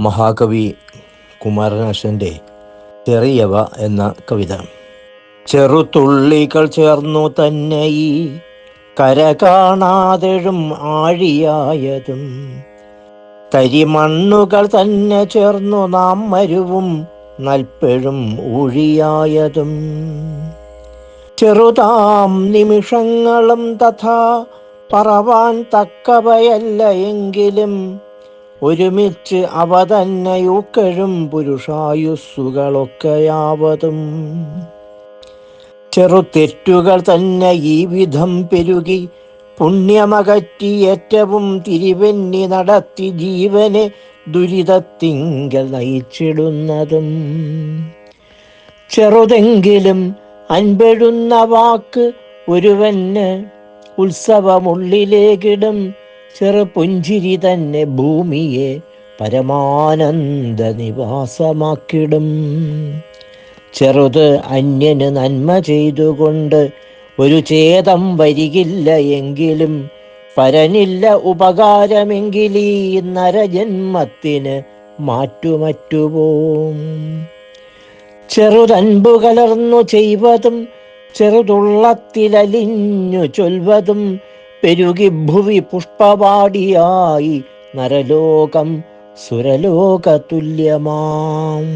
മഹാകവി കുമാരനാശന്റെ ചെറിയവ എന്ന കവിത. ചെറുതുള്ളികൾ ചേർന്നു തന്നെ ഈ കര കാണാതെഴും ആഴിയായതും. തരിമണ്ണുകൾ തന്നെ ചേർന്നു നാം മരുവും നൽപ്പെഴും ഊഴിയായതും. ചെറുതാം നിമിഷങ്ങളും തഥാ പറവാൻ തക്കവയല്ല എങ്കിലും ഒരുമിച്ച് അവ തന്നെ യൂക്കഴും പുരുഷായുസ്സുകളൊക്കെയാവതും ചെറുതെറ്റുകൾ തന്നെ ഈ വിധം പെരുകി പുണ്യമകറ്റി ഏറ്റവും തിരിവെന്നി നടത്തി ജീവനെ ദുരിതത്തിങ്കൽ നയിച്ചിടുന്നതും. ചെറുതെങ്കിലും അൻപെഴുന്ന വാക്ക് ഒരുവന് ഉത്സവമുള്ളിലേക്കിടും ചെറുപുഞ്ചിരി തന്നെ ഭൂമിയെ പരമാനന്ദ നിവാസമാക്കിടും. ചെറുത് അന്യന് നന്മ ചെയ്തുകൊണ്ട് ഒരു ഛേദം വരികില്ല എങ്കിലും പരനില്ല ഉപകാരമെങ്കിലീ നരജന്മത്തിന് മാറ്റുമറ്റുപോം. ചെറുതൻപു കലർന്നു ചെയ്വതും ചെറുതുള്ളത്തിലലിഞ്ഞു ചൊൽവതും പെരുകി ഭുവി പുഷ്പവാടിയായി നരലോകം സുരലോക തുല്യമാം